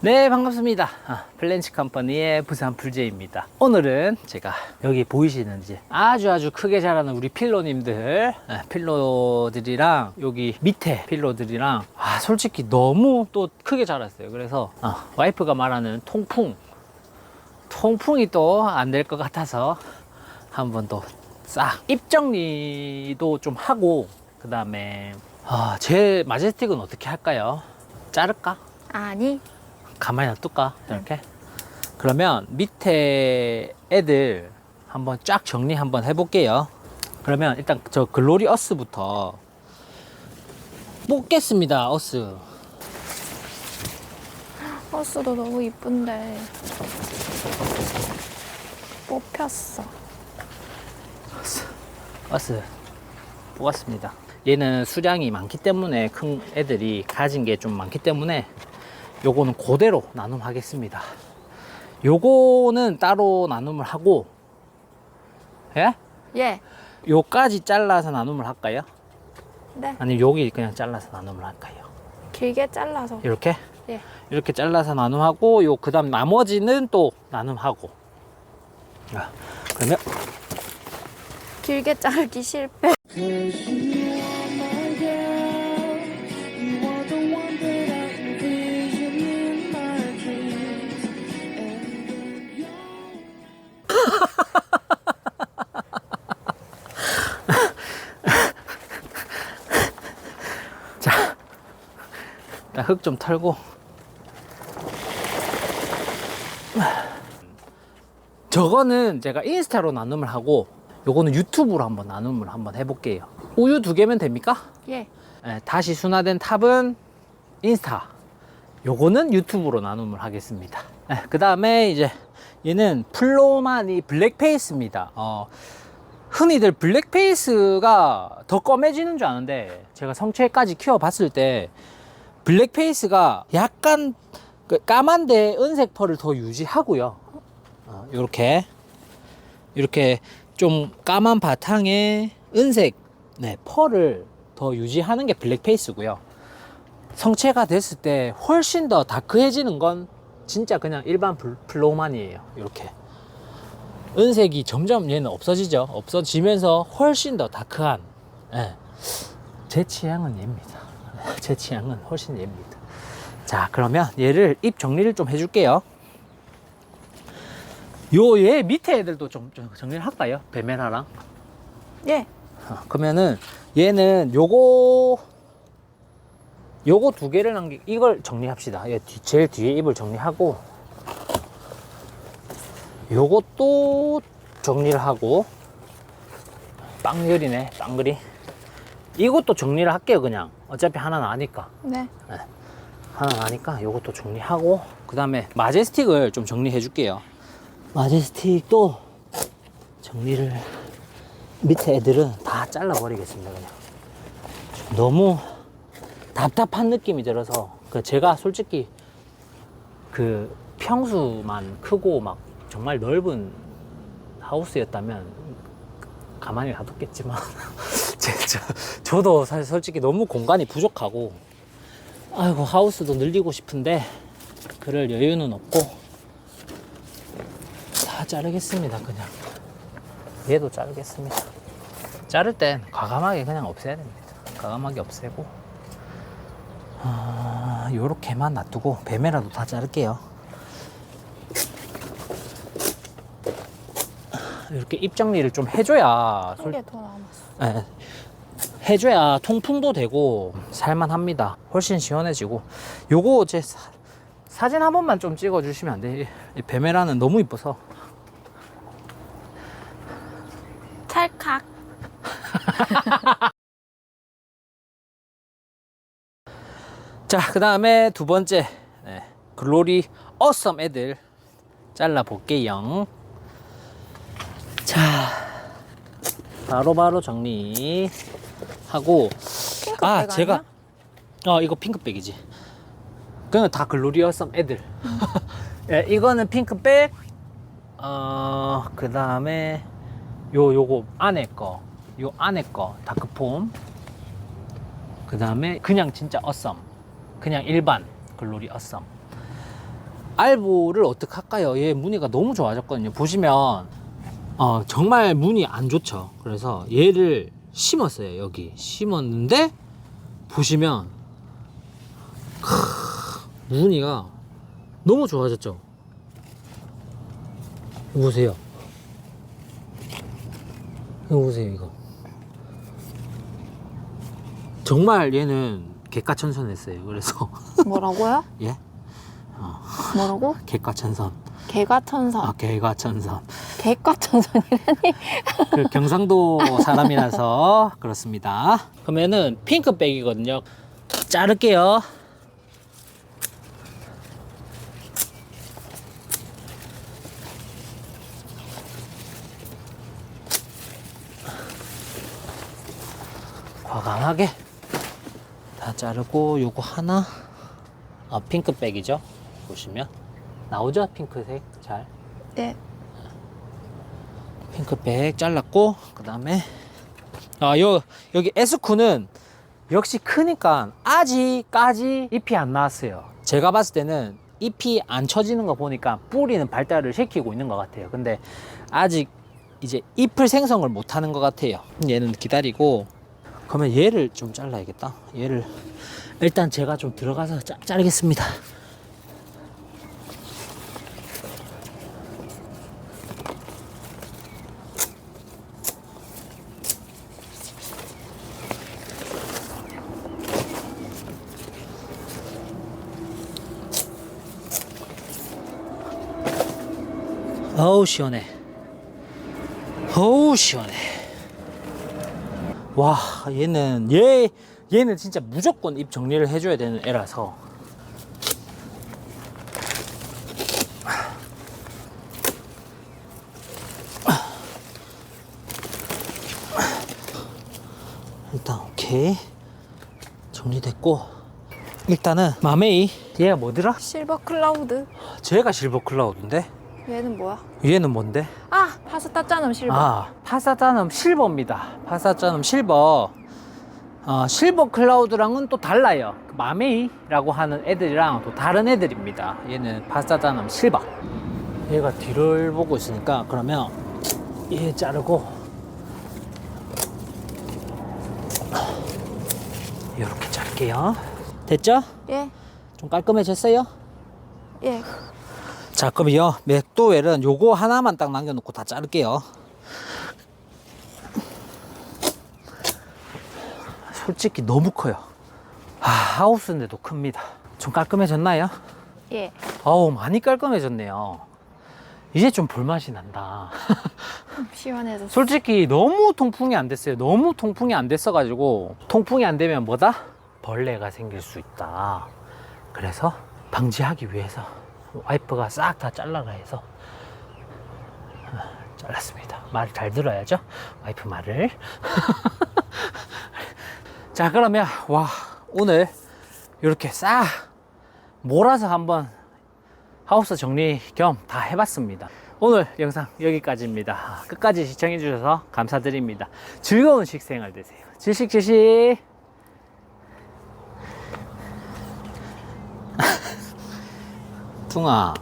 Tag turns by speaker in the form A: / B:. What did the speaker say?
A: 네 반갑습니다 아, 플랜치 컴퍼니의 부산 풀제입니다 오늘은 제가 여기 보이시는지 아주 아주 크게 자라는 우리 필로님들 아, 필로들이랑 여기 밑에 필로들이랑 아 솔직히 너무 또 크게 자랐어요 그래서 아, 와이프가 말하는 통풍 통풍이 또 안 될 것 같아서 한번 또 싹 입정리도 좀 하고 그 다음에 아, 제 마제스틱은 어떻게 할까요? 자를까?
B: 아니
A: 가만히 놔둘까? 이렇게? 그러면 밑에 애들 한번 쫙 정리 한번 해볼게요. 그러면 일단 저 글로리 어스부터 뽑겠습니다, 어스.
B: 버스도 너무 이쁜데 뽑혔어
A: 어스. 뽑았습니다. 얘는 수량이 많기 때문에 큰 애들이 가진 게 좀 많기 때문에 요거는 그대로 나눔하겠습니다. 요거는 따로 나눔을 하고, 예?
B: 예
A: 요까지 잘라서 나눔을 할까요?
B: 네.
A: 아니면 여기 그냥 잘라서 나눔을 할까요?
B: 길게 잘라서
A: 이렇게?
B: 예
A: 이렇게 잘라서 나눔하고 요 그다음 나머지는 또 나눔하고. 아, 그러면
B: 길게 자르기 실패
A: 흙 좀 털고. 저거는 제가 인스타로 나눔을 하고 요거는 유튜브로 한번 나눔을 한번 해볼게요. 우유 두 개면 됩니까?
B: 예
A: 예, 다시 순화된 탑은 인스타. 요거는 유튜브로 나눔을 하겠습니다. 그 다음에 이제 얘는 플로마니 블랙페이스입니다. 어, 흔히들 블랙페이스가 더 검해지는 줄 아는데 제가 성체까지 키워봤을 때 블랙페이스가 약간 그 까만데 은색 펄을 더 유지하고요. 어, 이렇게 이렇게 좀 까만 바탕에 은색 네, 펄을 더 유지하는 게 블랙페이스고요. 성체가 됐을 때 훨씬 더 다크해지는 건 진짜 그냥 일반 블- 플로만이에요. 이렇게 은색이 점점 얘는 없어지죠. 없어지면서 훨씬 더 다크한 예. 제 취향은 얘입니다. 제 취향은 훨씬 얘입니다. 자, 그러면 얘를 입 정리를 좀 해줄게요. 요 얘 밑에 애들도 좀, 좀 정리를 할까요? 베메라랑.
B: 예.
A: 어, 그러면은 얘는 요거 요거 두 개를 남기 이걸 정리합시다. 얘 뒤- 제일 뒤에 입을 정리하고 요것도 정리를 하고 빵열이네 빵그리 이것도 정리를 할게요 그냥. 어차피 하나 나니까.
B: 네.
A: 하나 나니까 요것도 정리하고 그 다음에 마제스틱을 좀 정리해 줄게요. 마제스틱도 정리를 밑에 애들은 다 잘라 버리겠습니다 그냥. 너무 답답한 느낌이 들어서 그 제가 솔직히 그 평수만 크고 막 정말 넓은 하우스였다면 가만히 놔뒀겠지만 제, 저, 저도 사실 솔직히 너무 공간이 부족하고 아이고 하우스도 늘리고 싶은데 그럴 여유는 없고 다 자르겠습니다 그냥. 얘도 자르겠습니다. 자를 땐 과감하게 그냥 없애야 됩니다. 과감하게 없애고 아, 요렇게만 놔두고 뱀에라도 다 자를게요 이렇게 입 정리를 좀 해줘야
B: 한
A: 솔-
B: 개더 남았어
A: 예, 해줘야 통풍도 되고 살만합니다. 훨씬 시원해지고. 요거 제 사, 사진 한 번만 좀 찍어 주시면 안 돼? 이- 이 베메라는 너무 이뻐서.
B: 찰칵
A: 자, 그 다음에 두 번째 네, 글로리 어썸 애들 잘라 볼게요. 자, 바로 바로 정리하고.
B: 핑크백
A: 아,
B: 아니야?
A: 제가 어 이거 핑크백이지. 그냥 다 글로리어썸 애들. 예, 이거는 핑크백. 어, 그 다음에 요 요거 안에 거, 요 안에 거 다크폼. 그 다음에 그냥 진짜 어썸. 그냥 일반 글로리 어썸. 알보를 어떻게 할까요? 얘 무늬가 너무 좋아졌거든요. 보시면 어, 정말 무늬 안 좋죠. 그래서 얘를 심었어요. 여기 심었는데 보시면 크, 무늬가 너무 좋아졌죠. 이거 보세요. 이거 보세요, 이거. 정말 얘는 개가천선했어요. 그래서
B: 뭐라고요?
A: 예,
B: 뭐라고?
A: 개가천선.
B: 개가천선.
A: 아, 개가천선.
B: 개가천선이라니?
A: 그 경상도 사람이라서 그렇습니다. 그러면은 핑크백이거든요. 자를게요. 과감하게 다 자르고 요거 하나 아 핑크백이죠 보시면 나오죠 핑크색 잘
B: 네.
A: 핑크백 잘랐고 그 다음에 아 요 여기 에스쿠는 역시 크니까 아직까지 잎이 안 나왔어요. 제가 봤을 때는 잎이 안 쳐지는 거 보니까 뿌리는 발달을 시키고 있는 것 같아요. 근데 아직 이제 잎을 생성을 못 하는 것 같아요. 얘는 기다리고. 그러면 얘를 좀 잘라야겠다. 얘를 일단 제가 좀 들어가서 자, 자르겠습니다 어우 시원해. 어우 시원해. 와 얘는 얘 얘는 진짜 무조건 입 정리를 해줘야 되는 애라서. 일단 오케이. 정리됐고. 일단은 마메이. 얘가 뭐더라?
B: 실버 클라우드.
A: 쟤가 실버 클라우드인데
B: 얘는 뭐야?
A: 얘는 뭔데?
B: 아, 파스타 짜는 실버.
A: 아, 파사자넘 실버입니다. 파사자넘 실버. 어, 실버 클라우드랑은 또 달라요. 그 마메이라고 하는 애들이랑 또 다른 애들입니다. 얘는 파사자넘 실버. 얘가 뒤를 보고 있으니까 그러면 얘 자르고 이렇게 자를게요. 됐죠?
B: 예.
A: 좀 깔끔해졌어요?
B: 예.
A: 자, 그럼요. 맥도웰은 요거 하나만 딱 남겨놓고 다 자를게요. 솔직히 너무 커요. 아, 하우스인데도 큽니다. 좀 깔끔해졌나요?
B: 예.
A: 어우, 많이 깔끔해졌네요. 이제 좀 볼맛이 난다.
B: 시원해졌어.
A: 솔직히 너무 통풍이 안 됐어요. 너무 통풍이 안 됐어 가지고 통풍이 안 되면 뭐다? 벌레가 생길 수 있다. 그래서 방지하기 위해서 와이프가 싹 다 잘라라 해서 아, 잘랐습니다. 말잘 들어야죠. 와이프 말을. 자 그러면 와 오늘 이렇게 싹 몰아서 한번 하우스 정리 겸 다 해봤습니다. 오늘 영상 여기까지입니다. 끝까지 시청해주셔서 감사드립니다. 즐거운 식생활 되세요. 질식질식. 퉁아.